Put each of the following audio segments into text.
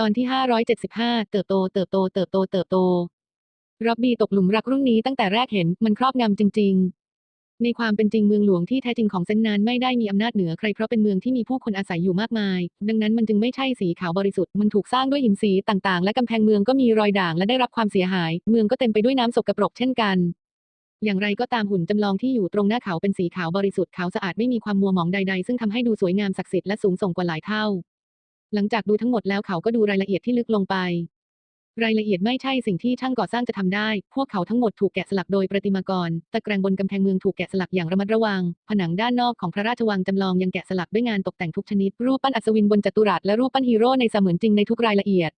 ตอนที่ 575 เติบโต เติบโต เติบโต เติบโต ร็อบบี้ตกหลุมรักรุ่นนี้ตั้งแต่แรกเห็นมันครอบงำจริง ๆ ในความเป็นจริงเมืองหลวงที่แท้จริงของเซนนานไม่ได้มีอำนาจเหนือใครเพราะเป็นเมืองที่มีผู้คนอาศัยอยู่มากมาย ดังนั้นมันจึงไม่ใช่สีขาวบริสุทธิ์ มันถูกสร้างด้วยหินสีต่างๆ และกำแพงเมืองก็มีรอยด่างและได้รับความเสียหาย เมืองก็เต็มไปด้วยน้ำสกปรกเช่นกันอย่างไรก็ตามหุ่นจำลองที่อยู่ตรงหน้าเขาเป็นสีขาวบริสุทธิ์ขาวสะอาดไม่มีความมัวหมองใดๆ ซึ่งทำให้ดูสวยงามศักดิ์สิทธิ์และสูงส่งกว่าหลายเท่า หลังจากดูทั้งหมดแล้วเขาก็ดูรายละเอียดที่ลึกลงไป รายละเอียดไม่ใช่สิ่งที่ช่างก่อสร้างจะทำได้ พวกเขาทั้งหมดถูกแกะสลักโดยประติมากร ตะแกรงบนกำแพงเมืองถูกแกะสลักอย่างระมัดระวัง ผนังด้านนอกของพระราชวังจำลองยังแกะสลักด้วยงานตกแต่งทุกชนิด รูปปั้นอัศวินบนจัตุรัสและรูปปั้นฮีโร่ในเสมือนจริงในทุกรายละเอียด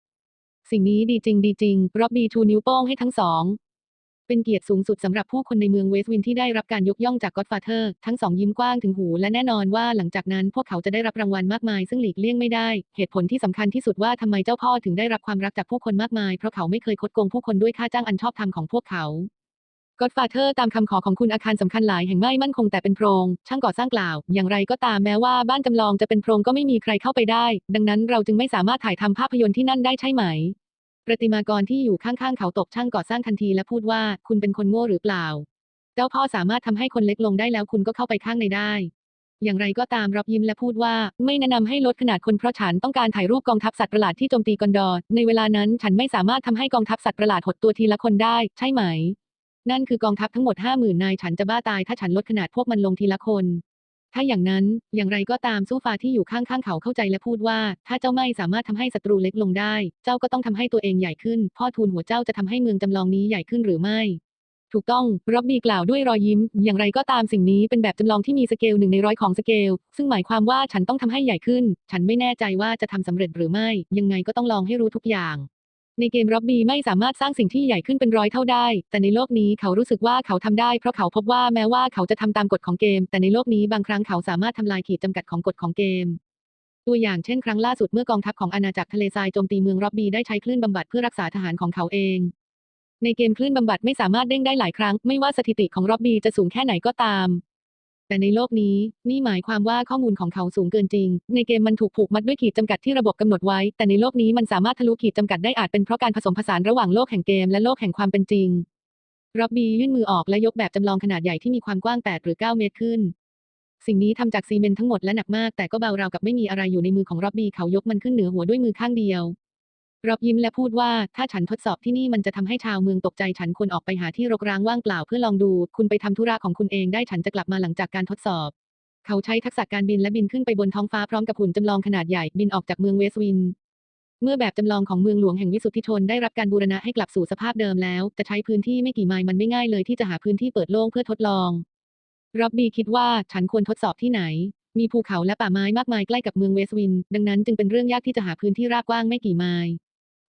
สิ่งนี้ดีจริงดีจริง รอบบี้ชูนิ้วโป้งให้ทั้งสอง เป็นเกียรติสูงสุดสำหรับผู้คนในเมืองเวสต์วินที่ได้รับการยกย่องจากก็อดฟาเธอร์ทั้งสองยิ้มกว้างถึงหูและแน่นอนว่าหลังจากนั้นพวกเขาจะได้รับรางวัลมากมายซึ่งหลีกเลี่ยงไม่ได้ เหตุผลที่สำคัญที่สุดว่าทำไมเจ้าพ่อถึงได้รับความรักจากผู้คนมากมาย เพราะเขาไม่เคยคดโกงผู้คนด้วยค่าจ้างอันชอบธรรมของพวกเขาก็อดฟาเธอร์ตามคำขอของคุณอาคารสำคัญหลายแห่งไม่มั่นคงแต่เป็นโพรง ช่างก่อสร้างกล่าวอย่างไรก็ตามแม้ว่าบ้านจำลองจะเป็นโพรงก็ไม่มีใครเข้าไปได้ ดังนั้นเราจึงไม่สามารถถ่ายทำภาพยนตร์ที่นั่นได้ใช่ไหม ประติมากรที่อยู่ข้างๆเขาตกช่างก่อสร้างทันทีและพูดว่า คุณเป็นคนโง่หรือเปล่า เจ้าพ่อสามารถทำให้คนเล็กลงได้แล้วคุณก็เข้าไปข้างในได้ อย่างไรก็ตามรับยิ้มและพูดว่า ไม่แนะนำให้ลดขนาดคนเพราะฉันต้องการถ่ายรูปกองทัพสัตว์ประหลาดที่โจมตีกอนดอร์ในเวลานั้นฉันไม่สามารถทำให้กองทัพสัตว์ประหลาดหดตัวทีละคนได้ ใช่ไหม นั่นคือกองทัพทั้งหมดห้าหมื่นนายฉันจะบ้าตายถ้าฉันลดขนาดพวกมันลงทีละคน ถ้าอย่างนั้นอย่างไรก็ตามสู้ฟ้าที่อยู่ข้างๆเขาเข้าใจและพูดว่า ถ้าเจ้าไม่สามารถทำให้ศัตรูเล็กลงได้ เจ้าก็ต้องทำให้ตัวเองใหญ่ขึ้น พ่อทูลหัวเจ้าจะทำให้เมืองจำลองนี้ใหญ่ขึ้นหรือไม่ถูกต้องร็อบบี้กล่าวด้วยรอยยิ้ม อย่างไรก็ตามสิ่งนี้เป็นแบบจำลองที่มีสเกลหนึ่งในร้อยของสเกล ซึ่งหมายความว่าฉันต้องทำให้ใหญ่ขึ้น ฉันไม่แน่ใจว่าจะทำสำเร็จหรือไม่ ยังไงก็ต้องลองให้รู้ทุกอย่าง ในเกมร็อบบี้ไม่สามารถสร้างสิ่งที่ใหญ่ขึ้นเป็นร้อยเท่าได้ แต่ในโลกนี้เขารู้สึกว่าเขาทำได้เพราะเขาพบว่าแม้ว่าเขาจะทำตามกฎของเกม แต่ในโลกนี้บางครั้งเขาสามารถทำลายขีดจำกัดของกฎของเกม ตัวอย่างเช่นครั้งล่าสุดเมื่อกองทัพของอาณาจักรทะเลทรายโจมตีเมืองร็อบบี้ได้ใช้คลื่นบำบัดเพื่อรักษาทหารของเขาเอง ในเกมคลื่นบำบัดไม่สามารถเด้งได้หลายครั้ง ไม่ว่าสถิติของร็อบบี้จะสูงแค่ไหนก็ตาม แต่ในโลกนี้ นี่หมายความว่าข้อมูลของเขาสูงเกินจริง ในเกมมันถูกผูกมัดด้วยขีดจำกัดที่ระบบกำหนดไว้ แต่ในโลกนี้มันสามารถทะลุขีดจำกัดได้อาจเป็นเพราะการผสมผสานระหว่างโลกแห่งเกมและโลกแห่งความเป็นจริงร็อบบี้ยื่นมือออกและยกแบบจำลองขนาดใหญ่ที่มีความกว้าง 8 หรือ 9 เมตรขึ้น สิ่งนี้ทำจากซีเมนต์ทั้งหมดและหนักมาก แต่ก็เบาราวกับไม่มีอะไรอยู่ในมือของร็อบบี้เขายกมันขึ้นเหนือหัวด้วยมือข้างเดียว ร็อบยิ้มและพูดว่า ถ้าฉันทดสอบที่นี่มันจะทำให้ชาวเมืองตกใจฉันควรออกไปหาที่รกร้างว่างเปล่าเพื่อลองดู คุณไปทำธุระของคุณเองได้ฉันจะกลับมาหลังจากการทดสอบ เขาใช้ทักษะการบินและบินขึ้นไปบนท้องฟ้าพร้อมกับหุ่นจำลองขนาดใหญ่บินออกจากเมืองเวสต์วิน เมื่อแบบจำลองของเมืองหลวงแห่งวิสุทธิชนได้รับการบูรณะให้กลับสู่สภาพเดิมแล้วจะใช้พื้นที่ไม่กี่ไมล์มันไม่ง่ายเลยที่จะหาพื้นที่เปิดโล่งเพื่อทดลองร็อบบี้คิดว่าฉันควรทดสอบที่ไหน มีภูเขาและป่าไม้มากมายใกล้กับเมืองเวสต์วิน ดังนั้นจึงเป็นเรื่องยากที่จะหาพื้นที่ราบกว้างไม่กี่ไมล์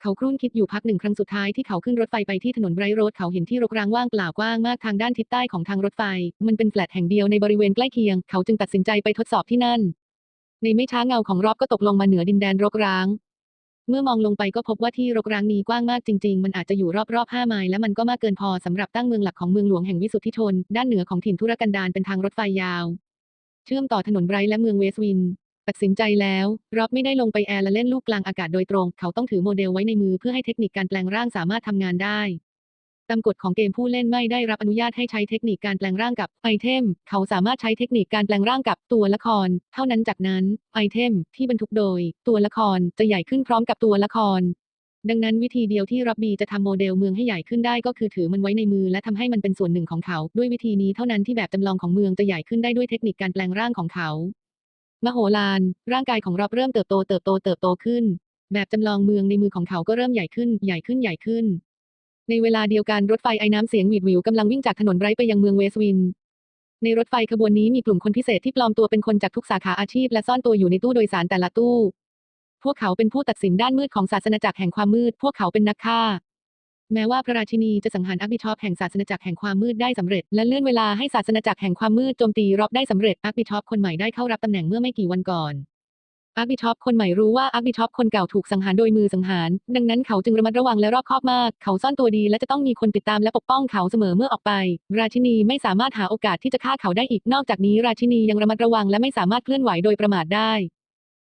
เขาครุ่นคิดอยู่พักหนึ่งครั้งสุดท้ายที่เขาขึ้นรถไฟไปที่ถนนไบรท์โรดเขาเห็นที่รกร้างว่างเปล่ากว้างมากทางด้านทิศใต้ของทางรถไฟ มันเป็นแฟลตแห่งเดียวในบริเวณใกล้เคียง เขาจึงตัดสินใจไปทดสอบที่นั่น ในไม่ช้าเงาของรอบก็ตกลงมาเหนือดินแดนรกร้าง เมื่อมองลงไปก็พบว่าที่รกร้างนี้กว้างมากจริง ๆ มันอาจจะอยู่รอบๆ5ไมล์และมันก็มากเกินพอสำหรับตั้งเมืองหลักของเมืองหลวงแห่งวิสุทธิชน ด้านเหนือของถิ่นธุรกันดารเป็นทางรถไฟยาว เชื่อมต่อถนนไบรท์และเมืองเวสต์วิน ตัดสินใจแล้วร็อบไม่ได้ลงไปแอร์และเล่นลูกกลางอากาศโดยตรง เขาต้องถือโมเดลไว้ในมือเพื่อให้เทคนิคการแปลงร่างสามารถทำงานได้ตามกฎของเกมผู้เล่นไม่ได้รับอนุญาตให้ใช้เทคนิคการแปลงร่างกับไอเทม เขาสามารถใช้เทคนิคการแปลงร่างกับตัวละคร เท่านั้นจากนั้นไอเทมที่บรรทุกโดย ตัวละครจะใหญ่ขึ้นพร้อมกับตัวละคร ดังนั้นวิธีเดียวที่รับบีจะทำโมเดลเมืองให้ใหญ่ขึ้นได้ก็คือถือมันไว้ในมือและทำให้มันเป็นส่วนหนึ่งของเขา ด้วยวิธีนี้เท่านั้นที่แบบจำลองของเมืองจะใหญ่ขึ้นได้ด้วยเทคนิคการแปลงร่างของเขา มโหฬารร่างกายของรอบเริ่มเติบโตเติบโตเติบโตขึ้น แบบจำลองเมืองในมือของเขาก็เริ่มใหญ่ขึ้นใหญ่ขึ้นใหญ่ขึ้น ในเวลาเดียวกันรถไฟไอ้น้ำเสียงหวีดหวิวกำลังวิ่งจากถนนไรท์ไปยังเมืองเวสต์วิน ในรถไฟขบวนนี้มีกลุ่มคนพิเศษที่ปลอมตัวเป็นคนจากทุกสาขาอาชีพและซ่อนตัวอยู่ในตู้โดยสารแต่ละตู้ พวกเขาเป็นผู้ตัดสินด้านมืดของศาสนาจักรแห่งความมืด พวกเขาเป็นนักฆ่า แม้ว่าพระราชินีจะสังหารอักบิชอปแห่งศาสนาจักรแห่งความมืดได้สำเร็จ และเลื่อนเวลาให้ศาสนาจักรแห่งความมืดโจมตีรอบได้สำเร็จอักบิชอปคนใหม่ได้เข้ารับตำแหน่งเมื่อไม่กี่วันก่อนอาร์บิชอปคนใหม่รู้ว่าอาร์บิชอปคนเก่าถูกสังหารโดยมือสังหาร ดังนั้นเขาจึงระมัดระวังและรอบคอบมาก เขาซ่อนตัวดีและจะต้องมีคนติดตามและปกป้องเขาเสมอเมื่อออกไป ราชินีไม่สามารถหาโอกาสที่จะฆ่าเขาได้อีก นอกจากนี้ราชินียังระมัดระวังและไม่สามารถเคลื่อนไหวโดยประมาทได้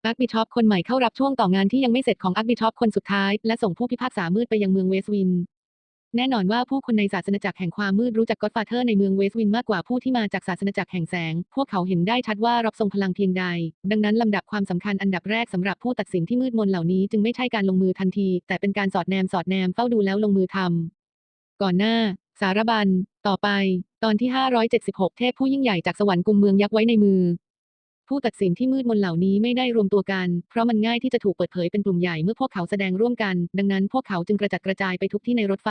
อาร์คบิชอปคนใหม่เข้ารับช่วงต่องานที่ยังไม่เสร็จของอาร์คบิชอปคนสุดท้าย และส่งผู้พิพากษามืดไปยังเมืองเวสต์วิน แน่นอนว่าผู้คนในศาสนจักรแห่งความมืดรู้จักก็อดฟาเธอร์ในเมืองเวสต์วินมากกว่าผู้ที่มาจากศาสนจักรแห่งแสง พวกเขาเห็นได้ชัดว่ารับทรงพลังเพียงใด ดังนั้นลำดับความสำคัญอันดับแรกสำหรับผู้ตัดสินที่มืดมนเหล่านี้จึงไม่ใช่การลงมือทันที แต่เป็นการสอดแนมสอดแนมเฝ้าดูแล้วลงมือทำก่อนหน้า สารบัญ ต่อไป ตอนที่ 576 เทพผู้ยิ่งใหญ่จากสวรรค์กุมเมืองยักษ์ไว้ในมือ ผู้ตัดสินที่มืดมนเหล่านี้ไม่ได้รวมตัวกัน เพราะมันง่ายที่จะถูกเปิดเผยเป็นกลุ่มใหญ่เมื่อพวกเขาแสดงร่วมกัน ดังนั้นพวกเขาจึงกระจัดกระจายไปทุกที่ในรถไฟ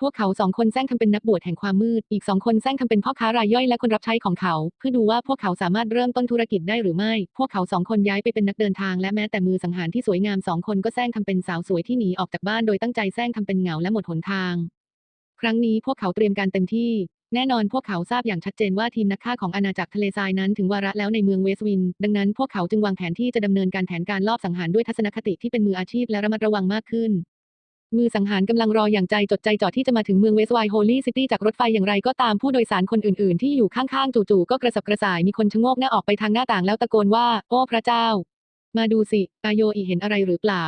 พวกเขาสองคนแซงทำเป็นนักบวชแห่งความมืด อีกสองคนแซงทำเป็นพ่อค้ารายย่อยและคนรับใช้ของเขา เพื่อดูว่าพวกเขาสามารถเริ่มต้นธุรกิจได้หรือไม่ พวกเขาสองคนย้ายไปเป็นนักเดินทางและแม้แต่มือสังหารที่สวยงามสองคนก็แซงทำเป็นสาวสวยที่หนีออกจากบ้านโดยตั้งใจแซงทำเป็นเหงาและหมดหนทาง ครั้งนี้พวกเขาเตรียมการเต็มที่ แน่นอนพวกเขาทราบอย่างชัดเจนว่าทีมนักฆ่าของอาณาจักรทะเลทรายนั้นถึงวาระแล้วในเมืองเวสต์วิน ดังนั้นพวกเขาจึงวางแผนที่จะดำเนินการแผนการลอบสังหารด้วยทัศนคติที่เป็นมืออาชีพและระมัดระวังมากขึ้น มือสังหารกำลังรออย่างใจจดใจจ่อที่จะมาถึงเมืองเวสต์ไวท์โฮลี่ซิตี้จากรถไฟอย่างไรก็ตามผู้โดยสารคนอื่นๆ ที่อยู่ข้างๆจู่ๆก็กระสับกระส่ายมีคนชะโงกหน้าออกไปทางหน้าต่างแล้วตะโกนว่า โอ้พระเจ้า มาดูสิอาโยอีเห็นอะไรหรือเปล่า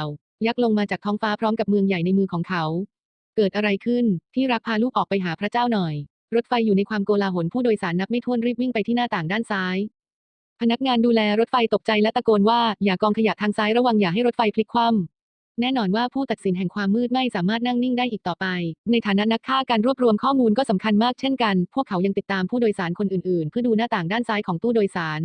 ยักษ์ลงมาจากท้องฟ้าพร้อมกับเมืองใหญ่ในมือของเขา เกิดอะไรขึ้นที่รักพาลูกออกไปหาพระเจ้าหน่อย รถไฟอยู่ในความโกลาหลผู้โดยสารนับไม่ถ้วนรีบวิ่งไปที่หน้าต่างด้านซ้าย พนักงานดูแลรถไฟตกใจและตะโกนว่าอย่ากองขยะทางซ้ายระวังอย่าให้รถไฟพลิกคว่ำแน่นอนว่าผู้ตัดสินแห่งความมืดไม่สามารถนั่งนิ่งได้อีกต่อไป ในฐานะนักฆ่าการรวบรวมข้อมูลก็สำคัญมากเช่นกัน พวกเขายังติดตามผู้โดยสารคนอื่นๆ เพื่อดูหน้าต่างด้านซ้ายของตู้โดยสาร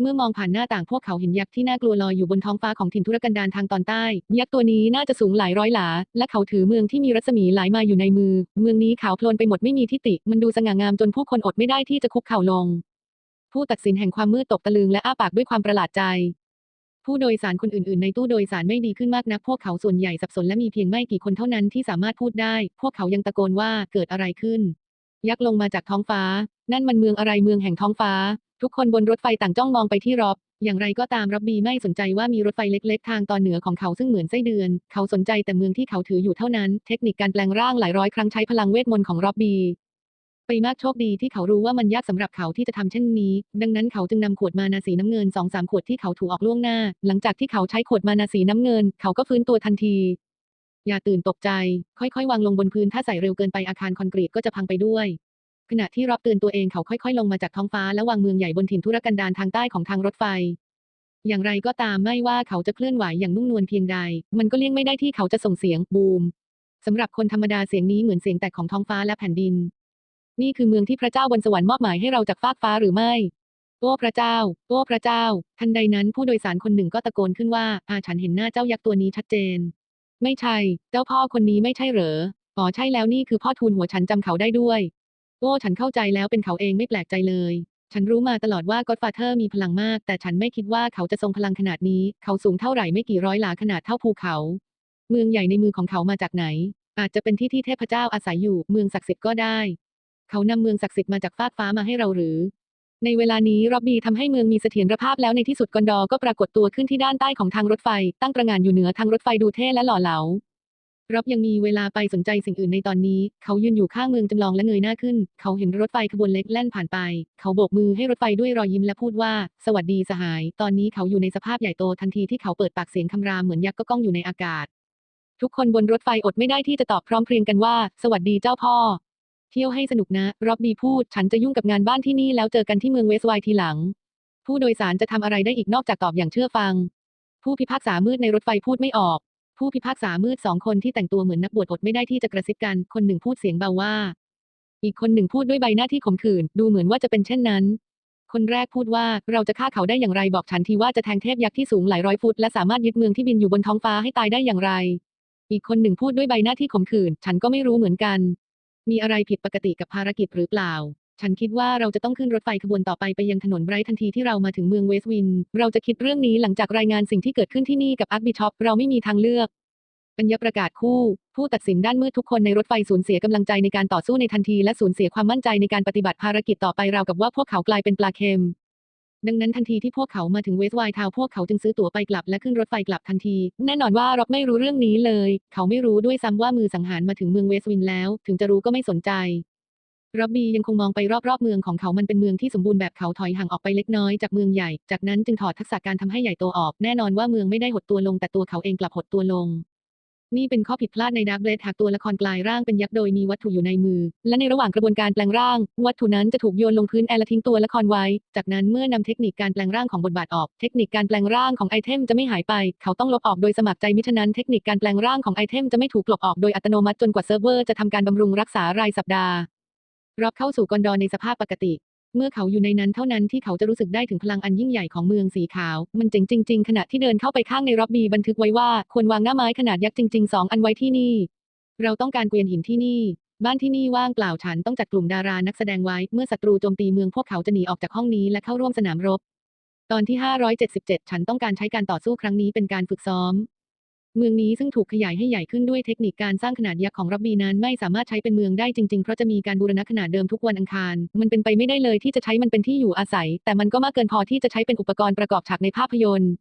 เมื่อมองผ่านหน้าต่างพวกเขาเห็นยักษ์ที่น่ากลัวลอยอยู่บนท้องฟ้าของถิ่นทุรกันดารทางตอนใต้ ยักษ์ตัวนี้น่าจะสูงหลายร้อยหลา และเขาถือเมืองที่มีรัศมีหลายมาอยู่ในมือ เมืองนี้ขาวโพลนไปหมดไม่มีทิฏฐิมันดูสง่างามจนผู้คนอดไม่ได้ที่จะคุกเข่าลง ผู้ตัดสินแห่งความมืดตกตะลึงและอ้าปากด้วยความประหลาดใจผู้โดยสารคนอื่นๆ ในตู้โดยสารไม่ดีขึ้นมากนัก พวกเขาส่วนใหญ่สับสนและมีเพียงไม่กี่คนเท่านั้นที่สามารถพูดได้ พวกเขายังตะโกนว่าเกิดอะไรขึ้น ยักษ์ลงมาจากท้องฟ้า นั่นมันเมืองอะไรเมืองแห่งท้องฟ้า ทุกคนบนรถไฟต่างจ้องมองไปที่รอบ อย่างไรก็ตามรับบีไม่สนใจว่ามีรถไฟเล็ก ๆ ทางตอนเหนือของเขาซึ่งเหมือนไส้เดือน เขาสนใจแต่เมืองที่เขาถืออยู่เท่านั้น เทคนิคการแปลงร่างหลายร้อยครั้งใช้พลังเวทมนต์ของรับบีไปมากโชคดีที่เขารู้ว่ามันยากสำหรับเขาที่จะทำเช่นนี้ ดังนั้นเขาจึงนำขวดมานาสีน้ำเงินสองสามขวดที่เขาถูออกล่วงหน้า หลังจากที่เขาใช้ขวดมานาสีน้ำเงิน เขาก็ฟื้นตัวทันที อย่าตื่นตกใจ ค่อยๆ วางลงบนพื้นถ้าใส่เร็วเกินไปอาคารคอนกรีตก็จะพังไปด้วย ขณะที่รอบเตือนตัวเองเขาค่อยๆ ลงมาจากท้องฟ้าและวางเมืองใหญ่บนถิ่นทุรกันดารทางใต้ของทางรถไฟ อย่างไรก็ตามไม่ว่าเขาจะเคลื่อนไหวอย่างนุ่มนวลเพียงใด มันก็เลี่ยงไม่ได้ที่เขาจะส่งเสียงบูมสำหรับคนธรรมดาเสียงนี้เหมือนเสียงแตกของท้องฟ้าและแผ่นดิน นี่คือเมืองที่พระเจ้าบนสวรรค์มอบหมายให้เราจากฟากฟ้าหรือไม่โอ้พระเจ้า โอ้พระเจ้า ทันใดนั้นผู้โดยสารคนหนึ่งก็ตะโกนขึ้นว่าอาฉันเห็นหน้าเจ้ายักษ์ตัวนี้ชัดเจน ไม่ใช่ เจ้าพ่อคนนี้ไม่ใช่เหรอ อ๋อใช่แล้วนี่คือพ่อทูลหัวฉันจำเขาได้ด้วย โอ้ฉันเข้าใจแล้วเป็นเขาเองไม่แปลกใจเลย ฉันรู้มาตลอดว่าก็อดฟาเธอร์มีพลังมาก แต่ฉันไม่คิดว่าเขาจะทรงพลังขนาดนี้ เขาสูงเท่าไหร่ไม่กี่ร้อยหลาขนาดเท่าภูเขา เมืองใหญ่ในมือของเขามาจากไหน อาจจะเป็นที่ที่เทพเจ้าอาศัยอยู่ เมืองศักดิ์สิทธิ์ก็ได้ เขานำเมืองศักดิ์สิทธิ์มาจากฟากฟ้ามาให้เราหรือ ในเวลานี้ร็อบบี้ทำให้เมืองมีเสถียรภาพแล้วในที่สุดกอนดอร์ก็ปรากฏตัวขึ้นที่ด้านใต้ของทางรถไฟ ตั้งตระหง่านอยู่เหนือทางรถไฟดูเท่และหล่อเหลา รับยังมีเวลาไปสนใจสิ่งอื่นในตอนนี้ เขายืนอยู่ข้างเมืองจำลองและเงยหน้าขึ้น เขาเห็นรถไฟขบวนเล็กแล่นผ่านไป เขาโบกมือให้รถไฟด้วยรอยยิ้มและพูดว่า สวัสดีสหาย ตอนนี้เขาอยู่ในสภาพใหญ่โตทันทีที่เขาเปิดปากเสียงคำรามเหมือนยักษ์ก็ก้องอยู่ในอากาศ ทุกคนบนรถไฟอดไม่ได้ที่จะตอบพร้อมเพรียงกันว่า สวัสดีเจ้าพ่อ เที่ยวให้สนุกนะร็อบบีพูด ฉันจะยุ่งกับงานบ้านที่นี่แล้วเจอกันที่เมืองเวสไวท์ทีหลัง ผู้โดยสารจะทำอะไรได้อีกนอกจากตอบอย่างเชื่อฟัง ผู้พิพากษามืดในรถไฟพูดไม่ออก ผู้พิพากษามืดสองคนที่แต่งตัวเหมือนนักบวชอดไม่ได้ที่จะกระซิบกัน คนหนึ่งพูดเสียงเบาว่า อีกคนหนึ่งพูดด้วยใบหน้าที่ขมขื่น ดูเหมือนว่าจะเป็นเช่นนั้น คนแรกพูดว่าเราจะฆ่าเขาได้อย่างไรบอกฉันทีว่าจะแทงเทพยักษ์ที่สูงหลายร้อยฟุตและสามารถยึดเมืองที่บินอยู่บนท้องฟ้าให้ตายได้อย่างไร อีกคนหนึ่งพูดด้วยใบหน้าที่ขมขื่น ฉันก็ไม่รู้เหมือนกัน มีอะไรผิดปกติกับภารกิจหรือเปล่า ฉันคิดว่าเราจะต้องขึ้นรถไฟขบวนต่อไปไปยังถนนไบรท์ทันทีที่เรามาถึงเมืองเวสต์วิน เราจะคิดเรื่องนี้หลังจากรายงานสิ่งที่เกิดขึ้นที่นี่กับอาร์คบิชอปเราไม่มีทางเลือกปัญญประกาศคู่ ผู้ตัดสินด้านมืดทุกคนในรถไฟสูญเสียกำลังใจในการต่อสู้ในทันทีและสูญเสียความมั่นใจในการปฏิบัติภารกิจต่อไปราวกับว่าพวกเขากลายเป็นปลาเค็มดังนั้นทันทีที่พวกเขามาถึงเวสต์ไวท์ทาวพวกเขาจึงซื้อตั๋วไปกลับและขึ้นรถไฟกลับทันที แน่นอนว่าร็อบไม่รู้เรื่องนี้เลย เขาไม่รู้ด้วยซ้ำว่ามือสังหารมาถึงเมืองเวสต์วินแล้ว ถึงจะรู้ก็ไม่สนใจ ร็อบบี้ยังคงมองไปรอบๆเมืองของเขามันเป็นเมืองที่สมบูรณ์แบบเขาถอยห่างออกไปเล็กน้อยจากเมืองใหญ่ จากนั้นจึงถอดทักษะการทำให้ใหญ่โตออก แน่นอนว่าเมืองไม่ได้หดตัวลงแต่ตัวเขาเองกลับหดตัวลง นี่เป็นข้อผิดพลาดในดักเบลดหากตัวละครกลายร่างเป็นยักษ์โดยมีวัตถุอยู่ในมือ และในระหว่างกระบวนการแปลงร่าง วัตถุนั้นจะถูกโยนลงพื้นแอร์และทิ้งตัวละครไว้ จากนั้นเมื่อนำเทคนิคการแปลงร่างของบทบาทออก เทคนิคการแปลงร่างของไอเทมจะไม่หายไป เขาต้องลบออกโดยสมัครใจมิฉะนั้นเทคนิคการแปลงร่างของไอเทมจะไม่ถูกลบออกโดยอัตโนมัติจนกว่าเซิร์ฟเวอร์จะทำการบำรุงรักษารายสัปดาห์ รับเข้าสู่กอนดอในสภาพปกติ เมื่อเขาอยู่ในนั้นเท่านั้นที่เขาจะรู้สึกได้ถึงพลังอันยิ่งใหญ่ของเมืองสีขาว มันเจ๋งจริง ๆ ขณะที่เดินเข้าไปข้างในร็อบบีบันทึกไว้ว่าควรวางหน้าไม้ขนาดยักษ์จริงๆสองอันไว้ที่นี่ เราต้องการเกวียนหินที่นี่ บ้านที่นี่ว่างเปล่าฉันต้องจัดกลุ่มดารานักแสดงไว้ เมื่อศัตรูโจมตีเมืองพวกเขาจะหนีออกจากห้องนี้และเข้าร่วมสนามรบ ตอนที่ 577 ฉันต้องการใช้การต่อสู้ครั้งนี้เป็นการฝึกซ้อม เมืองนี้ซึ่งถูกขยายให้ใหญ่ขึ้นด้วยเทคนิคการสร้างขนาดยักษ์ของรับบีนั้นไม่สามารถใช้เป็นเมืองได้จริงๆ เพราะจะมีการบูรณะขนาดเดิมทุกวันอังคาร มันเป็นไปไม่ได้เลยที่จะใช้มันเป็นที่อยู่อาศัย แต่มันก็มากเกินพอที่จะใช้เป็นอุปกรณ์ประกอบฉากในภาพยนตร์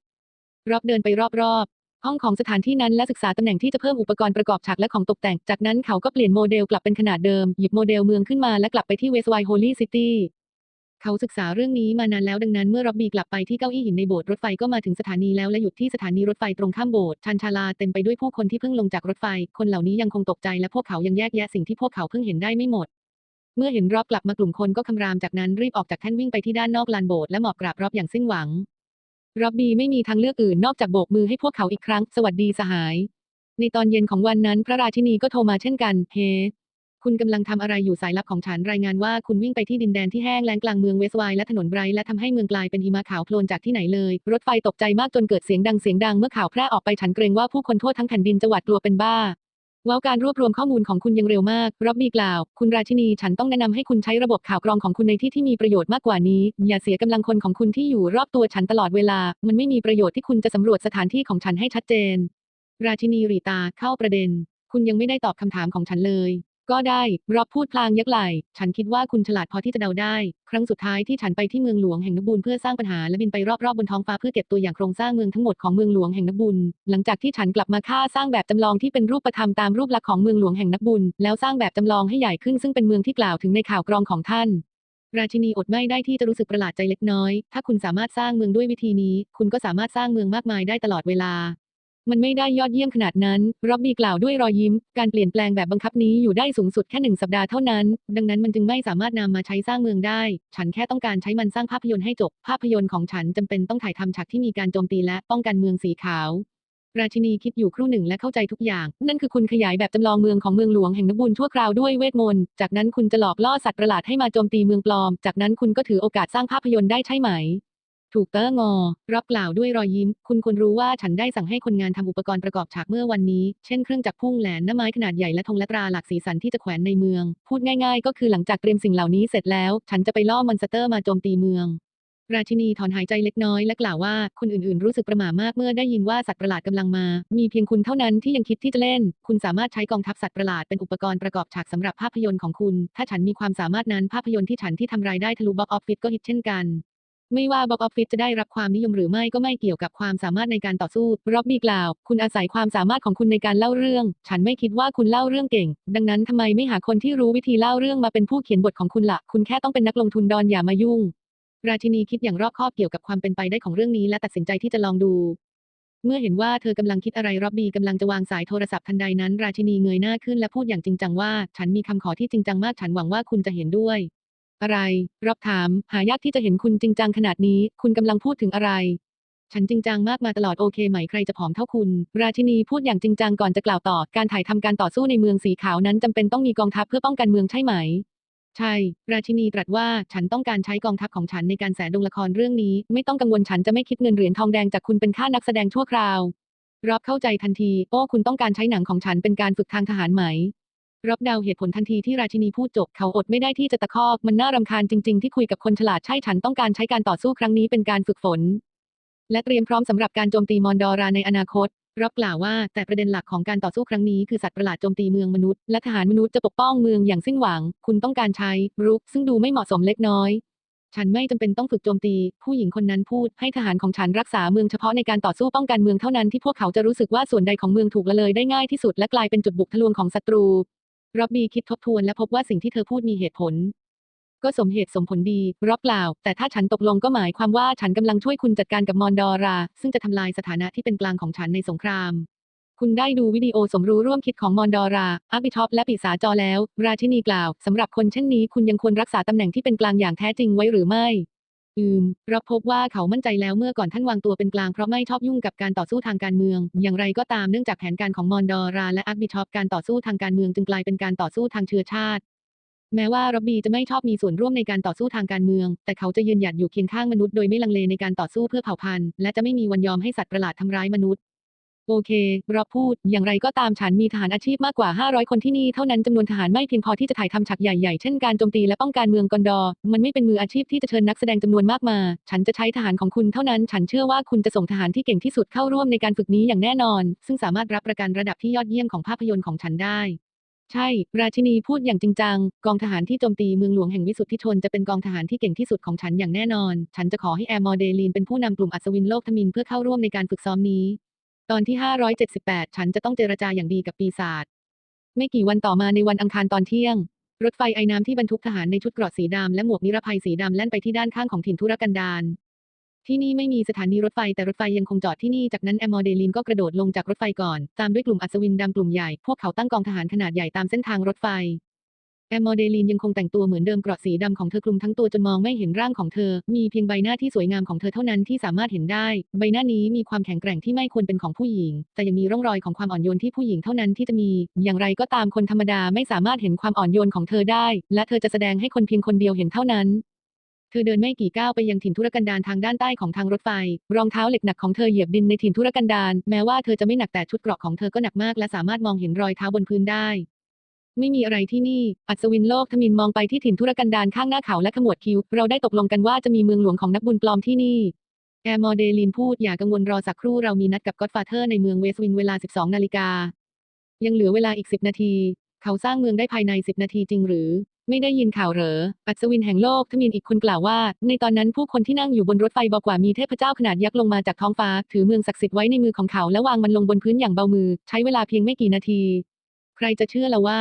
รับเดินไปรอบๆ ห้องของสถานที่นั้นและศึกษาตำแหน่งที่จะเพิ่มอุปกรณ์ประกอบฉากและของตกแต่ง จากนั้นเขาก็เปลี่ยนโมเดลกลับเป็นขนาดเดิม หยิบโมเดลเมืองขึ้นมาและกลับไปที่เวสไวโฮลีซิตี้ เขาศึกษาเรื่องนี้มานานแล้วดังนั้นเมื่อร็อบบี้กลับไปที่เก้าอี้หินในโบสถ์รถไฟก็มาถึงสถานีแล้วและหยุดที่สถานีรถไฟตรงข้ามโบสถ์ชันชาลาเต็มไปด้วยผู้คนที่เพิ่งลงจากรถไฟ คนเหล่านี้ยังคงตกใจและพวกเขายังแยกแยะสิ่งที่พวกเขาเพิ่งเห็นได้ไม่หมด เมื่อเห็นรอบกลับมากลุ่มคนก็คำรามจากนั้นรีบออกจากแท่นวิ่งไปที่ด้านนอกลานโบสถ์และหมอบกราบรอบอย่างสิ้นหวังร็อบบี้ไม่มีทางเลือกอื่นนอกจากโบกมือให้พวกเขาอีกครั้ง สวัสดีสหาย ในตอนเย็นของวันนั้นพระราชินีก็โทรมาเช่นกัน เฮ คุณกำลังทำอะไรอยู่สายลับของฉันรายงานว่าคุณวิ่งไปที่ดินแดนที่แห้งแล้งกลางเมืองเวสไวและถนนไบรท์และทำให้เมืองกลายเป็นหิมะขาวโพลนจากที่ไหนเลย รถไฟตกใจมากจนเกิดเสียงดังเสียงดังเมื่อข่าวแพร่ออกไปฉันเกรงว่าผู้คนทั่วทั้งแผ่นดินจะหวาดกลัวเป็นบ้าว้าวการรวบรวมข้อมูลของคุณยังเร็วมาก ร็อบบี้กล่าว คุณราชินีฉันต้องแนะนำให้คุณใช้ระบบข่าวกรองของคุณในที่ที่มีประโยชน์มากกว่านี้ อย่าเสียกำลังคนของคุณที่อยู่รอบตัวฉันตลอดเวลา มันไม่มีประโยชน์ที่คุณจะสำรวจสถานที่ของฉันให้ชัดเจน ราชินีรีตาเข้าประเด็น คุณยังไม่ได้ตอบคำถามของฉันเลย ก็ได้รอบพูดพลางยักไหล่ ฉันคิดว่าคุณฉลาดพอที่จะเดาได้ ครั้งสุดท้ายที่ฉันไปที่เมืองหลวงแห่งนบุญเพื่อสร้างปัญหาและบินไปรอบๆบนท้องฟ้าเพื่อเก็บตัวอย่างโครงสร้างเมืองทั้งหมดของเมืองหลวงแห่งนบุญหลังจากที่ฉันกลับมาค่าสร้างแบบจำลองที่เป็นรูปธรรมตามรูปลักษณ์ของเมืองหลวงแห่งนบุญแล้วสร้างแบบจำลองให้ใหญ่ขึ้นซึ่งเป็นเมืองที่กล่าวถึงในข่าวกรองของท่านราชินีอดไม่ได้ที่จะรู้สึกประหลาดใจเล็กน้อย ถ้าคุณสามารถสร้างเมืองด้วยวิธีนี้ คุณก็สามารถสร้างเมืองมากมายได้ตลอดเวลา มันไม่ได้ยอดเยี่ยมขนาดนั้น ร็อบบี้กล่าวด้วยรอยยิ้ม การเปลี่ยนแปลงแบบบังคับนี้อยู่ได้สูงสุดแค่หนึ่งสัปดาห์เท่านั้น ดังนั้นมันจึงไม่สามารถนำมาใช้สร้างเมืองได้ ฉันแค่ต้องการใช้มันสร้างภาพยนตร์ให้จบ ภาพยนตร์ของฉันจำเป็นต้องถ่ายทำฉากที่มีการโจมตีและป้องกันเมืองสีขาวราชินีคิดอยู่ครู่หนึ่งและเข้าใจทุกอย่าง นั่นคือคุณขยายแบบจำลองเมืองของเมืองหลวงแห่งนบุญชั่วคราวด้วยเวทมนต์ จากนั้นคุณจะหลอกล่อสัตว์ประหลาดให้มาโจมตีเมืองปลอม จากนั้นคุณก็ถือโอกาสสร้างภาพยนตร์ได้ใช่ไหม ถูกเตอร์งอ รับกล่าวด้วยรอยยิ้ม คุณควรรู้ว่าฉันได้สั่งให้คนงานทำอุปกรณ์ประกอบฉากเมื่อวันนี้ เช่นเครื่องจักรพุ่งแหลนหน้าไม้ขนาดใหญ่และธงและตราหลากสีสันที่จะแขวนในเมือง พูดง่ายๆ ก็คือหลังจากเตรียมสิ่งเหล่านี้เสร็จแล้ว ฉันจะไปล่อมอนสเตอร์มาโจมตีเมือง ราชินีถอนหายใจเล็กน้อยและกล่าวว่าคนอื่นๆ รู้สึกประหม่ามากเมื่อได้ยินว่าสัตว์ประหลาดกำลังมา มีเพียงคุณเท่านั้นที่ยังคิดที่จะเล่น คุณสามารถใช้กองทัพสัตว์ประหลาดเป็นอุปกรณ์ประกอบฉากสำหรับภาพยนตร์ของคุณ ถ้าฉันมีความสามารถนั้นภาพยนตร์ที่ฉันที่ทำรายได้ทะลุบ็อกออฟฟิศก็ฮิตเช่นกัน ไม่ว่าบ็อกออฟฟิศจะได้รับความนิยมหรือไม่ก็ไม่เกี่ยวกับความสามารถในการต่อสู้ร็อบบี้กล่าว คุณอาศัยความสามารถของคุณในการเล่าเรื่อง ฉันไม่คิดว่าคุณเล่าเรื่องเก่ง ดังนั้นทำไมไม่หาคนที่รู้วิธีเล่าเรื่องมาเป็นผู้เขียนบทของคุณละ่ะ คุณแค่ต้องเป็นนักลงทุนดอนอย่ามายุ่ง ราชินีคิดอย่างรอบคอบเกี่ยวกับความเป็นไปได้ของเรื่องนี้และตัดสินใจที่จะลองดูเมื่อเห็นว่าเธอกำลังคิดอะไรร็อบบี้กำลังจะวางสายโทรศัพท์ทันใดนั้น ราชินีเงยหน้าขึ้นและพูดอย่างจริงจังว่า ฉันมีคำขอที่จริงจังมากฉันหวังว่าคุณจะเห็นด้วย อะไรร็อบถาม หายากที่จะเห็นคุณจริงจังขนาดนี้ คุณกำลังพูดถึงอะไร ฉันจริงจังมากมาตลอดโอเคไหมใครจะผอมเท่าคุณ ราชินีพูดอย่างจริงจังก่อนจะกล่าวต่อ การถ่ายทำการต่อสู้ในเมืองสีขาวนั้นจำเป็นต้องมีกองทัพเพื่อป้องกันเมืองใช่ไหมใช่ ราชินีตรัสว่าฉันต้องการใช้กองทัพของฉันในการแสดงละครเรื่องนี้ ไม่ต้องกังวลฉันจะไม่คิดเงินเหรียญทองแดงจากคุณเป็นค่านักแสดงชั่วคราว รอบเข้าใจทันที โอ้ คุณต้องการใช้หนังของฉันเป็นการฝึกทางทหารไหม รับดาวเหตุผลทันทีที่ราชินีพูดจบเขาอดไม่ได้ที่จะตะคอกมันน่ารำคาญจริง ๆ ที่คุยกับคนฉลาดใช่ฉันต้องการใช้การต่อสู้ครั้งนี้เป็นการฝึกฝน และเตรียมพร้อมสำหรับการโจมตีมอนดอราในอนาคต รับกล่าวว่าแต่ประเด็นหลักของการต่อสู้ครั้งนี้คือสัตว์ประหลาดโจมตีเมืองมนุษย์และทหารมนุษย์จะปกป้องเมืองอย่างสิ้นหวัง คุณต้องการใช้รุกซึ่งดูไม่เหมาะสมเล็กน้อยฉันไม่จำเป็นต้องฝึกโจมตี ผู้หญิงคนนั้นพูด ให้ทหารของฉันรักษาเมืองเฉพาะในการต่อสู้ป้องกันเมืองเท่านั้นที่พวกเขาจะรู้สึกว่าส่วนใดของเมืองถูกละเลยได้ง่ายที่สุดและกลายเป็นจุดบุกทะลวงของศัตรู ร็อบบี้คิดทบทวนและพบว่าสิ่งที่เธอพูดมีเหตุผล ก็สมเหตุสมผลดีร็อบกล่าว แต่ถ้าฉันตกลงก็หมายความว่าฉันกำลังช่วยคุณจัดการกับมอนดอรา ซึ่งจะทำลายสถานะที่เป็นกลางของฉันในสงคราม คุณได้ดูวิดีโอสมรู้ร่วมคิดของมอนดอราอาบิทอปและปีศาจอแล้ว ราชินีกล่าวสำหรับคนเช่นนี้คุณยังควรรักษาตำแหน่งที่เป็นกลางอย่างแท้จริงไว้หรือไม่ อืมรับพบว่าเขามั่นใจแล้วเมื่อก่อนท่านวางตัวเป็นกลางเพราะไม่ชอบยุ่งกับการต่อสู้ทางการเมือง อย่างไรก็ตามเนื่องจากแผนการของมอนดอราและอาบิชอปการต่อสู้ทางการเมืองจึงกลายเป็นการต่อสู้ทางเชื้อชาติ แม้ว่าร็อบบี้จะไม่ชอบมีส่วนร่วมในการต่อสู้ทางการเมือง แต่เขาจะยืนหยัดอยู่เคียงข้างมนุษย์โดยไม่ลังเลในการต่อสู้เพื่อเผ่าพันธุ์และจะไม่มีวันยอมให้สัตว์ประหลาดทำร้ายมนุษย์ โอเคร็อบพูด อย่างไรก็ตามฉันมีทหารอาชีพมากกว่า 500 คนที่นี่ เท่านั้นจำนวนทหารไม่เพียงพอที่จะถ่ายทำฉากใหญ่ๆ เช่นการโจมตีและป้องกันเมืองกอนดอร์มันไม่เป็นมืออาชีพที่จะเชิญนักแสดงจำนวนมากมา ฉันจะใช้ทหารของคุณเท่านั้น ฉันเชื่อว่าคุณจะส่งทหารที่เก่งที่สุดเข้าร่วมในการฝึกนี้อย่างแน่นอน ซึ่งสามารถรับประกันระดับที่ยอดเยี่ยมของภาพยนตร์ของฉันได้ใช่ ราชินีพูดอย่างจริงจัง กองทหารที่โจมตีเมืองหลวงแห่งวิสุทธิชนจะเป็นกองทหารที่เก่งที่สุดของฉันอย่างแน่นอน ฉันจะขอให้แอร์มอเดลีนเป็นผู้นำกลุ่มอัศวินโลกทมินเพื่อเข้าร่วมในการฝึกซ้อมนี้ ตอนที่ 578 ฉันจะต้องเจรจาอย่างดีกับปีศาจ ไม่กี่วันต่อมาในวันอังคารตอนเที่ยง รถไฟไอ้น้ำที่บรรทุกทหารในชุดเกราะสีดำและหมวกนิรภัยสีดำแล่นไปที่ด้านข้างของถิ่นทุรกันดาร ที่นี่ไม่มีสถานีรถไฟแต่รถไฟยังคงจอดที่นี่ จากนั้นแอมอร์เดลินก็กระโดดลงจากรถไฟก่อน ตามด้วยกลุ่มอัศวินดำกลุ่มใหญ่ พวกเขาตั้งกองทหารขนาดใหญ่ตามเส้นทางรถไฟ แอมอร์เดลินยังคงแต่งตัวเหมือนเดิมเกราะสีดำของเธอคลุมทั้งตัวจนมองไม่เห็นร่างของเธอ มีเพียงใบหน้าที่สวยงามของเธอเท่านั้นที่สามารถเห็นได้ ใบหน้านี้มีความแข็งแกร่งที่ไม่ควรเป็นของผู้หญิง แต่ยังมีร่องรอยของความอ่อนโยนที่ผู้หญิงเท่านั้นที่จะมี อย่างไรก็ตามคนธรรมดาไม่สามารถเห็นความอ่อนโยนของเธอได้ และเธอจะแสดงให้คนเพียงคนเดียวเห็นเท่านั้นเธอเดินไม่กี่ก้าวไปยังถิ่นทุรกันดารทางด้านใต้ของทางรถไฟ รองเท้าเหล็กหนักของเธอเหยียบดินในถิ่นทุรกันดารแม้ว่าเธอจะไม่หนักแต่ชุดเกราะของเธอก็หนักมากและสามารถมองเห็นรอยเท้าบนพื้นได้ ไม่มีอะไรที่นี่ อัศวินโลกทมินมองไปที่ถิ่นทุรกันดารข้างหน้าเขาและขมวดคิ้ว เราได้ตกลงกันว่าจะมีเมืองหลวงของนักบุญปลอมที่นี่ แอร์มอร์เดลินพูดอย่ากังวลรอสักครู่เรามีนัดกับก็อดฟาเธอร์ในเมืองเวสต์วินเวลา 12 นาฬิกา ยังเหลือเวลาอีก 10 นาที เขาสร้างเมืองได้ภายใน 10 นาทีจริงหรือ ไม่ได้ยินข่าวเหรอ อัศวินแห่งโลกทมินอีกคนกล่าวว่า ในตอนนั้นผู้คนที่นั่งอยู่บนรถไฟบอกว่ามีเทพเจ้าขนาดยักษ์ลงมาจากท้องฟ้า ถือเมืองศักดิ์สิทธิ์ไว้ในมือของเขาและวางมันลงบนพื้นอย่างเบามือ ใช้เวลาเพียงไม่กี่นาทีใครจะเชื่อละว่า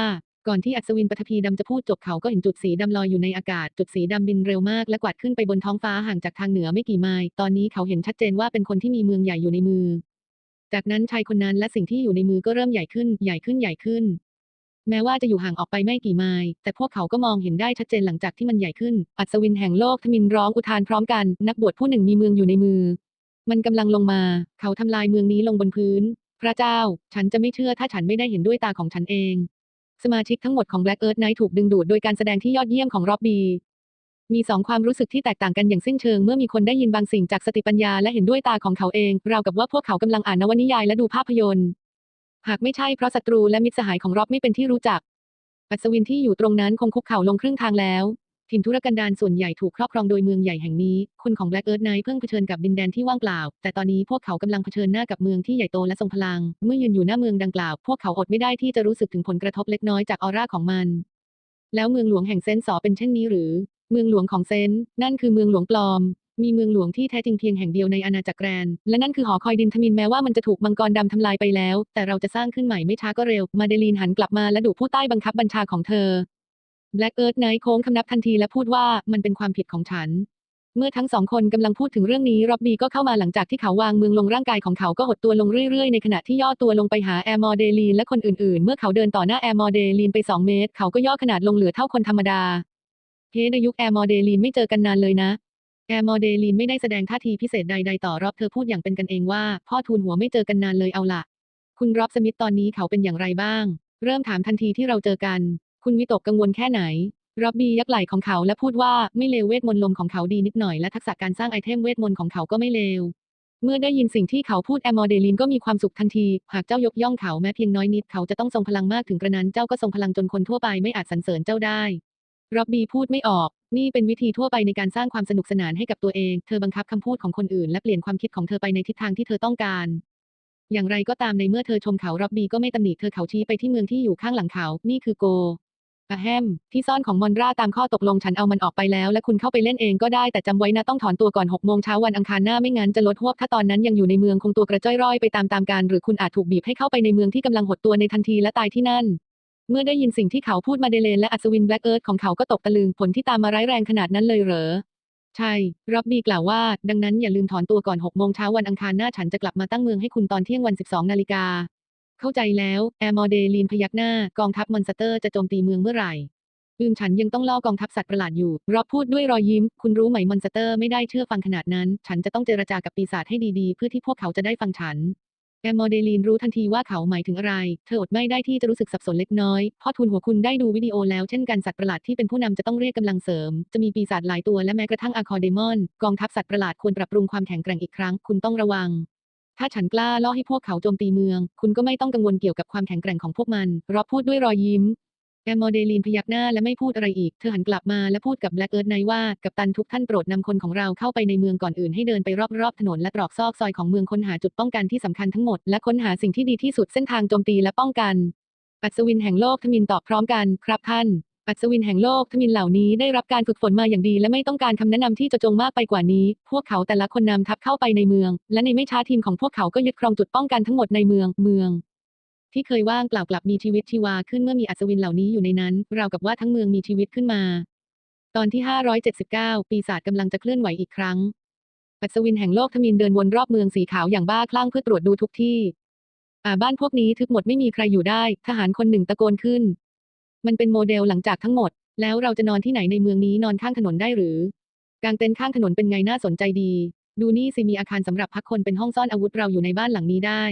ก่อนที่อัศวินปฐพีดำจะพูดจบเขาก็เห็นจุดสีดำลอยอยู่ในอากาศ จุดสีดำบินเร็วมากและกวาดขึ้นไปบนท้องฟ้าห่างจากทางเหนือไม่กี่ไมล์ตอนนี้เขาเห็นชัดเจนว่าเป็นคนที่มีเมืองใหญ่อยู่ในมือ จากนั้นชายคนนั้นและสิ่งที่อยู่ในมือก็เริ่มใหญ่ขึ้น ใหญ่ขึ้นใหญ่ขึ้น แม้ว่าจะอยู่ห่างออกไปไม่กี่ไมล์แต่พวกเขาก็มองเห็นได้ชัดเจนหลังจากที่มันใหญ่ขึ้น อัศวินแห่งโลกทมินร้องอุทานพร้อมกัน นักบวชผู้หนึ่งมีเมืองอยู่ในมือ มันกำลังลงมา เขาทำลายเมืองนี้ลงบนพื้น พระเจ้า ฉันจะไม่เชื่อถ้าฉันไม่ได้เห็นด้วยตาของฉันเอง สมาชิกทั้งหมดของ Black Earth Night ถูกดึงดูดโดยการแสดงที่ยอดเยี่ยมของรอบบี มีสองความรู้สึกที่แตกต่างกันอย่างสิ้นเชิงเมื่อมีคนได้ยินบางสิ่งจากสติปัญญาและเห็นด้วยตาของเขาเอง ราวกับว่าพวกเขากำลังอ่านนวนิยายและดูภาพยนตร์ หากไม่ใช่เพราะศัตรูและมิตรสหายของรอบไม่เป็นที่รู้จัก อัศวินที่อยู่ตรงนั้นคงคุกเข่าลงครึ่งทางแล้ว ถิ่นทุรกันดารส่วนใหญ่ถูกครอบครองโดยเมืองใหญ่แห่งนี้ คนของ Black Earth Night เพิ่งเผชิญกับดินแดนที่ว่างเปล่า แต่ตอนนี้พวกเขากำลังเผชิญหน้ากับเมืองที่ใหญ่โตและทรงพลัง เมื่อยืนอยู่หน้าเมืองดังกล่าว พวกเขาอดไม่ได้ที่จะรู้สึกถึงผลกระทบเล็กน้อยจากออร่าของมัน แล้วเมืองหลวงแห่งเซนต์สอเป็นเช่นนี้หรือ เมืองหลวงของเซนนั่นคือเมืองหลวงปลอม มีเมืองหลวงที่แท้จริงเพียงแห่งเดียวในอาณาจักรแกรน และนั่นคือหอคอยดินทมินแม้ว่ามันจะถูกมังกรดำทำลายไปแล้ว แต่เราจะสร้างขึ้นใหม่ไม่ช้าก็เร็ว มาเดลีนหันกลับมาและดุผู้ใต้บังคับบัญชาของเธอ Black Earth Night โค้งคำนับทันทีและพูดว่ามันเป็นความผิดของฉัน เมื่อทั้งสองคนกำลังพูดถึงเรื่องนี้ร็อบบี้ก็เข้ามาหลังจากที่เขาวางมือลงร่างกายของเขาก็หดตัวลงเรื่อยๆ ในขณะที่ย่อตัวลงไปหาแอร์มอร์เดลีนและคนอื่นๆ เมื่อเขาเดินต่อหน้าแอร์มอร์เดลีนไป2เมตร เขาก็ย่อขนาดลงเหลือเท่าคนธรรมดาเฮ้ในยุคแอร์มอร์เดลีนไม่เจอกันนานเลยนะแอร์มอร์เดลีนไม่ได้แสดงท่าทีพิเศษใดๆต่อรอบเธอพูดอย่างเป็นกันเองว่า พ่อทูลหัวไม่เจอกันนานเลยเอาล่ะคุณร็อบสมิธตอนนี้เขาเป็นอย่างไรบ้าง เริ่มถามทันทีที่เราเจอกัน คุณวิตกกังวลแค่ไหนร็อบบี้ยักไหล่ของเขาและพูดว่าไม่เลวเวทมนต์ลมของเขาดีนิดหน่อยและทักษะการสร้างไอเทมเวทมนต์ของเขาก็ไม่เลว เมื่อได้ยินสิ่งที่เขาพูดแอมอร์เดลินก็มีความสุขทันที หากเจ้ายกย่องเขาแม้เพียงน้อยนิดเขาจะต้องทรงพลังมากถึงกระนั้นเจ้าก็ทรงพลังจนคนทั่วไปไม่อาจสรรเสริญเจ้าได้ร็อบบี้พูดไม่ออก นี่เป็นวิธีทั่วไปในการสร้างความสนุกสนานให้กับตัวเอง เธอบังคับคำพูดของคนอื่นและเปลี่ยนความคิดของเธอไปในทิศทางที่เธอต้องการ อย่างไรก็ตามในเมื่อเธอชมเขาร็อบบี้ก็ไม่ตำหนิเธอเขาชี้ไปที่เมืองที่อยู่ข้างหลังเขา นี่คือโก อะแฮม ที่ซ่อนของมอนราตามข้อตกลงฉันเอามันออกไปแล้ว และคุณเข้าไปเล่นเองก็ได้แต่จำไว้นะต้องถอนตัวก่อน6โมงเช้าวันอังคารหน้าไม่งั้นจะลดหวบถ้าตอนนั้นยังอยู่ในเมืองคงตัวกระจ้อยร่อยไปตามตามการหรือคุณอาจถูกบีบให้เข้าไปในเมืองที่กำลังหดตัวในทันทีและตายที่นั่น เมื่อได้ยินสิ่งที่เขาพูดมาเดเลนและอัศวินแบล็กเอิร์ธของเขาก็ตกตะลึงผลที่ตามมาร้ายแรงขนาดนั้นเลยเหรอใช่ร็อบบี้กล่าวว่า ดังนั้นอย่าลืมถอนตัวก่อน6โมงเช้าวันอังคารหน้าฉันจะกลับมาตั้งเมืองให้คุณตอนเที่ยงวัน 12 นาฬิกา เข้าใจแล้วแอร์มอเดลีนพยักหน้ากองทัพมอนสเตอร์จะโจมตีเมืองเมื่อไหร่อืมฉันยังต้องล่อกองทัพสัตว์ประหลาดอยู่ รอบพูดด้วยรอยยิ้ม คุณรู้ไหมมอนสเตอร์ไม่ได้เชื่อฟังขนาดนั้น ฉันจะต้องเจรจากับปีศาจให้ดีๆ เพื่อที่พวกเขาจะได้ฟังฉัน แอมโมเดลีนรู้ทันทีว่าเขาหมายถึงอะไร เธออดไม่ได้ที่จะรู้สึกสับสนเล็กน้อยเพ่อทูลหัวคุณได้ดูวิดีโอแล้วเช่นกันสัตว์ประหลาดที่เป็นผู้นำจะต้องเรียกกำลังเสริม จะมีปีศาจหลายตัวและแม้กระทั่งอะคอเดมอน กองทัพสัตว์ประหลาดควรปรับปรุงความแข็งแกร่งอีกครั้ง คุณต้องระวัง ถ้าฉันกล้าล่อให้พวกเขาโจมตีเมือง คุณก็ไม่ต้องกังวลเกี่ยวกับความแข็งแกร่งของพวกมันรอบพูดด้วยรอยยิ้มแอมโมเดลีนพยักหน้าและไม่พูดอะไรอีก เธอหันกลับมาและพูดกับแบล็กเอิร์ธไนว่า กัปตันทุกท่านโปรดนำคนของเราเข้าไปในเมืองก่อนอื่นให้เดินไปรอบๆถนนและตรอกซอกซอยของเมืองค้นหาจุดป้องกันที่สำคัญทั้งหมด และค้นหาสิ่งที่ดีที่สุดเส้นทางโจมตีและป้องกัน อัศวินแห่งโลกทมินตอบพร้อมกัน ครับท่าน อัศวินแห่งโลกทมินเหล่านี้ได้รับการฝึกฝนมาอย่างดี และไม่ต้องการคำแนะนำที่จะจงมากไปกว่านี้ พวกเขาแต่ละคนนำทัพเข้าไปในเมือง และในไม่ช้าทีมของพวกเขาก็ยึดครองจุดป้องกันทั้งหมดในเมืองเมือง ที่เคยว่างเปล่ากลับมีชีวิตชีวาขึ้นเมื่อมีอัศวินเหล่านี้อยู่ในนั้น ราวกับว่าทั้งเมืองมีชีวิตขึ้นมา ตอนที่ 579 ปีศาจกำลังจะเคลื่อนไหวอีกครั้ง อัศวินแห่งโลกทมินเดินวนรอบเมืองสีขาวอย่างบ้าคลั่งเพื่อตรวจดูทุกที่ อ่าบ้านพวกนี้ทึบหมดไม่มีใครอยู่ได้ ทหารคนหนึ่งตะโกนขึ้น มันเป็นโมเดลหลังจากทั้งหมด แล้วเราจะนอนที่ไหนในเมืองนี้นอนข้างถนนได้หรือกางเต็นท์ข้างถนนเป็นไงน่าสนใจดี ดูนี่สิมีอาคารสำหรับพักคนเป็นห้องซ่อนอาวุธเราอยู่ในบ้านหลังนี้ได้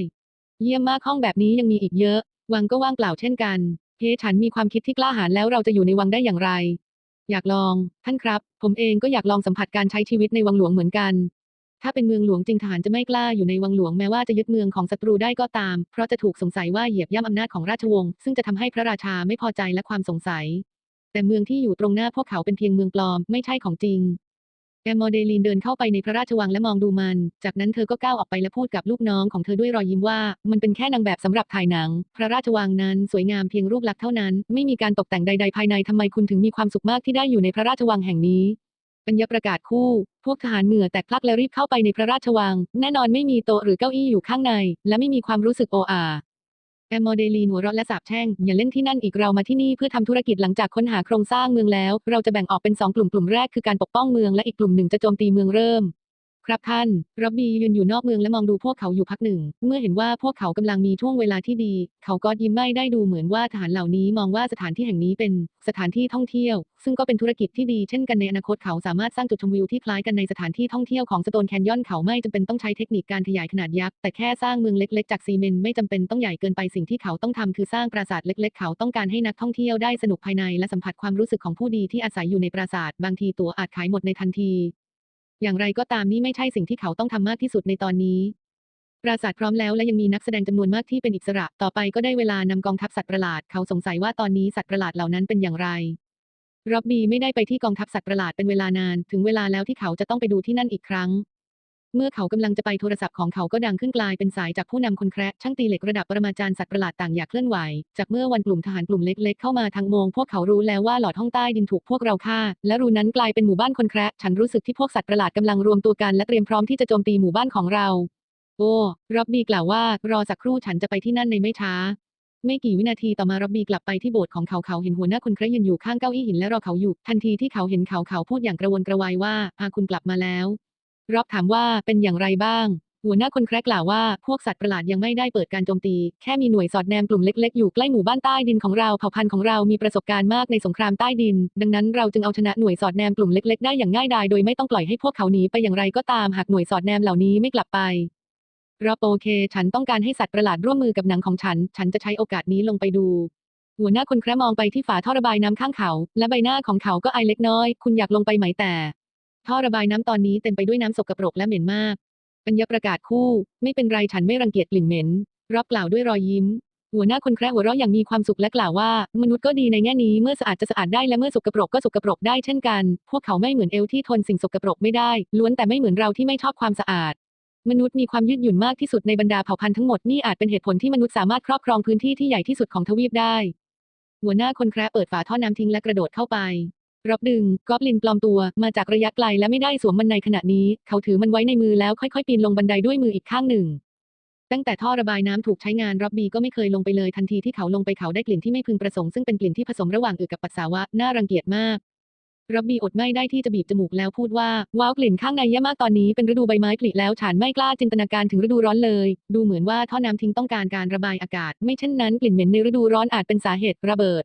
เยี่ยมมากห้องแบบนี้ยังมีอีกเยอะวังก็ว่างเปล่าเช่นกันเฮ้ฉันมีความคิดที่กล้าหาญแล้วเราจะอยู่ในวังได้อย่างไร อยากลอง ท่านครับ ผมเองก็อยากลองสัมผัสการใช้ชีวิตในวังหลวงเหมือนกัน ถ้าเป็นเมืองหลวงจริงทหารจะไม่กล้าอยู่ในวังหลวงแม้ว่าจะยึดเมืองของศัตรูได้ก็ตาม เพราะจะถูกสงสัยว่าเหยียบย่ำอำนาจของราชวงศ์ซึ่งจะทำให้พระราชาไม่พอใจและความสงสัย แต่เมืองที่อยู่ตรงหน้าพวกเขาเป็นเพียงเมืองปลอมไม่ใช่ของจริงแอมโมเดลีนเดินเข้าไปในพระราชวังและมองดูมัน จากนั้นเธอก็ก้าวออกไปและพูดกับลูกน้องของเธอด้วยรอยยิ้มว่า มันเป็นแค่นางแบบสำหรับถ่ายหนัง พระราชวังนั้นสวยงามเพียงรูปลักษณ์เท่านั้น ไม่มีการตกแต่งใด ๆ ภายในทำไมคุณถึงมีความสุขมากที่ได้อยู่ในพระราชวังแห่งนี้ ปัญญาประกาศคู่ พวกทหารเหงื่อแตกพลักและรีบเข้าไปในพระราชวัง แน่นอนไม่มีโต๊ะหรือเก้าอี้อยู่ข้างใน และไม่มีความรู้สึกโออาแอมโมเดลีนหัวเราะและสาบแช่ง อย่าเล่นที่นั่นอีกเรามาที่นี่เพื่อทำธุรกิจหลังจากค้นหาโครงสร้างเมืองแล้ว เราจะแบ่งออกเป็นสองกลุ่มกลุ่มแรกคือการปกป้องเมืองและอีกกลุ่มหนึ่งจะโจมตีเมืองเริ่ม ครับท่าน ร็อบบี้ยืนอยู่นอกเมืองและมองดูพวกเขาอยู่พักหนึ่ง เมื่อเห็นว่าพวกเขากำลังมีช่วงเวลาที่ดี เขาก็ยิ้มไม่ได้ดูเหมือนว่าทหารเหล่านี้มองว่าสถานที่แห่งนี้เป็นสถานที่ท่องเที่ยว ซึ่งก็เป็นธุรกิจที่ดีเช่นกันในอนาคตเขาสามารถสร้างจุดชมวิวที่คล้ายกันในสถานที่ท่องเที่ยวของสโตนแคนยอนเขาไม่จำเป็นต้องใช้เทคนิคการขยายขนาดยักษ์แต่แค่สร้างเมืองเล็กๆ จากซีเมนต์ไม่จำเป็นต้องใหญ่เกินไปสิ่งที่เขาต้องทำคือสร้างปราสาทเล็ก ๆ เขาต้องการให้นักท่องเที่ยวได้สนุกภายในและสัมผัสความรู้สึกของผู้ดีที่อาศัยอยู่ในปราสาทบางทีตั๋วอาจขายหมดในทันที อย่างไรก็ตามนี่ไม่ใช่สิ่งที่เขาต้องทำมากที่สุดในตอนนี้ ปราสาทพร้อมแล้วและยังมีนักแสดงจำนวนมากที่เป็นอิสระ ต่อไปก็ได้เวลานำกองทัพสัตว์ประหลาด เขาสงสัยว่าตอนนี้สัตว์ประหลาดเหล่านั้นเป็นอย่างไรร็อบบี้ไม่ได้ไปที่กองทัพสัตว์ประหลาดเป็นเวลานาน ถึงเวลาแล้วที่เขาจะต้องไปดูที่นั่นอีกครั้ง เมื่อเขากำลังจะไปโทรศัพท์ของเขาก็ดังขึ้นกลายเป็นสายจากผู้นำคนแคระช่างตีเหล็กระดับปรมาจารย์สัตว์ประหลาดต่างอยากเคลื่อนไหว จากเมื่อวันกลุ่มทหารกลุ่มเล็ก ๆ เข้ามาทางมง พวกเขารู้แล้วว่าหลอดห้องใต้ดินถูกพวกเราฆ่า และรูนั้นกลายเป็นหมู่บ้านคนแคระฉันรู้สึกที่พวกสัตว์ประหลาดกำลังรวมตัวกันและเตรียมพร้อมที่จะโจมตีหมู่บ้านของเรา โอ้ร็อบบี้กล่าวว่ารอสักครู่ฉันจะไปที่นั่นในไม่ช้าไม่กี่วินาทีต่อมาร็อบบี้กลับไปที่โบสถ์ของเขาเขาเห็นหัวหน้าคนแคระยืนอยู่ข้างเก้าอี้หินและรอเขาอยู่ ทันทีที่เขาเห็นเขาเขาพูดอย่างกระวนกระวายว่าอาคุณกลับมาแล้ว ร็อบถามว่าเป็นอย่างไรบ้าง หัวหน้าคนแคระกล่าวว่า พวกสัตว์ประหลาดยังไม่ได้เปิดการโจมตี แค่มีหน่วยสอดแนมกลุ่มเล็กๆ อยู่ใกล้หมู่บ้านใต้ดินของเราเผ่าพันธุ์ของเรามีประสบการณ์มากในสงครามใต้ดิน ดังนั้นเราจึงเอาชนะหน่วยสอดแนมกลุ่มเล็กๆ ได้อย่างง่ายดายโดยไม่ต้องปล่อยให้พวกเขาหนีไปอย่างไรก็ตามหากหน่วยสอดแนมเหล่านี้ไม่กลับไปร็อบโอเค ฉันต้องการให้สัตว์ประหลาดร่วมมือกับหนังของฉัน ฉันจะใช้โอกาสนี้ลงไปดู หัวหน้าคนแคระมองไปที่ฝาท่อระบายน้ำข้างเขา และใบหน้าของเขาก็อายเล็กน้อย คุณอยากลงไปไหมแต่ ท่อระบายน้ำตอนนี้เต็มไปด้วยน้ำสกปรกและเหม็นมาก ปัญญาประกาศคู่ ไม่เป็นไรฉันไม่รังเกียจกลิ่นเหม็น รอบกล่าวด้วยรอยยิ้ม หัวหน้าคนแคระหัวเราะอย่างมีความสุขและกล่าวว่า มนุษย์ก็ดีในแง่นี้เมื่อสะอาดจะสะอาดได้และเมื่อสกปรกก็สกปรกได้เช่นกัน พวกเขาไม่เหมือนเอลที่ทนสิ่งสกปรกไม่ได้ ล้วนแต่ไม่เหมือนเราที่ไม่ชอบความสะอาด มนุษย์มีความยืดหยุ่นมากที่สุดในบรรดาเผ่าพันธุ์ทั้งหมดนี่อาจเป็นเหตุผลที่มนุษย์สามารถครอบครองพื้นที่ที่ใหญ่ที่สุดของทวีปได้ หัวหน้าคนแคระเปิดฝาท่อน้ำทิ้งและกระโดดเข้าไป รับดึงกอบลินปลอมตัวมาจากระยะไกลและไม่ได้สวมมันในขณะนี้ เขาถือมันไว้ในมือแล้วค่อยๆปีนลงบันไดด้วยมืออีกข้างหนึ่ง ตั้งแต่ท่อระบายน้ำถูกใช้งานร็อบบี้ก็ไม่เคยลงไปเลยทันทีที่เขาลงไปเขาได้กลิ่นที่ไม่พึงประสงค์ซึ่งเป็นกลิ่นที่ผสมระหว่างอึกับปัสสาวะน่ารังเกียจมากร็อบบี้อดไม่ได้ที่จะบีบจมูกแล้วพูดว่า ว้าวกลิ่นข้างในแย่มากตอนนี้เป็นฤดูใบไม้ผลิแล้วฉันไม่กล้าจินตนาการถึงฤดูร้อนเลย ดูเหมือนว่าท่อน้ำทิ้งต้องการการระบายอากาศ ไม่เช่นนั้นกลิ่นเหม็นในฤดูร้อนอาจเป็นสาเหตุระเบิด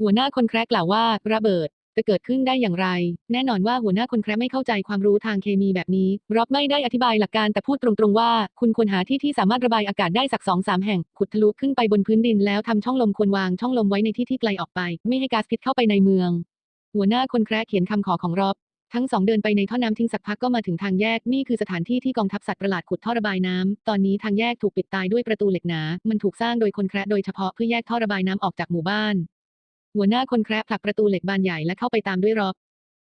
หัวหน้าคนแครกกล่าวว่าระเบิด จะเกิดขึ้นได้อย่างไร แน่นอนว่าหัวหน้าคนแครไม่เข้าใจความรู้ทางเคมีแบบนี้ร็อบไม่ได้อธิบายหลักการแต่พูดตรงๆว่า คุณควรหาที่ที่สามารถระบายอากาศได้สักสองสามแห่ง ขุดทะลุขึ้นไปบนพื้นดินแล้วทำช่องลมควรวางช่องลมไว้ในที่ที่ไกลออกไป ไม่ให้ก๊าซพิษเข้าไปในเมือง หัวหน้าคนแครเขียนคำขอของร็อบทั้งสองเดินไปในท่อน้ำทิ้งสักพักก็มาถึงทางแยก นี่คือสถานที่ที่กองทัพสัตว์ประหลาดขุดท่อระบายน้ำตอนนี้ทางแยกถูกปิดตายด้วยประตูเหล็กหนา มันถูกสร้างโดยคนแคระโดยเฉพาะเพื่อแยกท่อระบายน้ำออกจากหมู่บ้าน หัวหน้าคนแคระผลักประตูเหล็กบานใหญ่และเข้าไปตามด้วยรอบ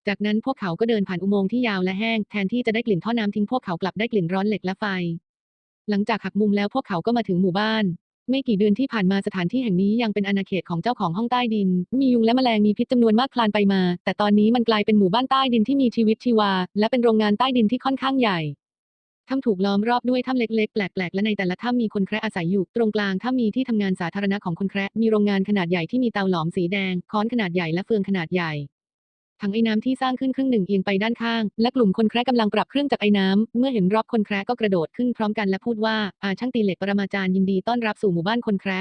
จากนั้นพวกเขาก็เดินผ่านอุโมงค์ที่ยาวและแห้ง แทนที่จะได้กลิ่นท่อน้ำทิ้งพวกเขากลับได้กลิ่นร้อนเหล็กและไฟ หลังจากหักมุมแล้วพวกเขาก็มาถึงหมู่บ้าน ไม่กี่เดือนที่ผ่านมาสถานที่แห่งนี้ยังเป็นอาณาเขตของเจ้าของห้องใต้ดิน มียุงและแมลงมีพิษจำนวนมากคลานไปมา แต่ตอนนี้มันกลายเป็นหมู่บ้านใต้ดินที่มีชีวิตชีวา และเป็นโรงงานใต้ดินที่ค่อนข้างใหญ่ ถ้ำถูกล้อมรอบด้วยถ้ำเล็กๆ แปลกๆ และในแต่ละถ้ำมีคนแคระอาศัยอยู่ ตรงกลางถ้ำมีที่ทำงานสาธารณะของคนแคระมีโรงงานขนาดใหญ่ที่มีเตาหลอมสีแดง ค้อนขนาดใหญ่และเฟืองขนาดใหญ่ถังไอ้น้ำที่สร้างขึ้นครึ่งหนึ่งเอียงไปด้านข้าง และกลุ่มคนแคระกำลังปรับเครื่องจักรไอ้น้ำ เมื่อเห็นรอบคนแคระก็กระโดดขึ้นพร้อมกันและพูดว่า อาช่างตีเหล็กปรมาจารย์ยินดีต้อนรับสู่หมู่บ้านคนแคระ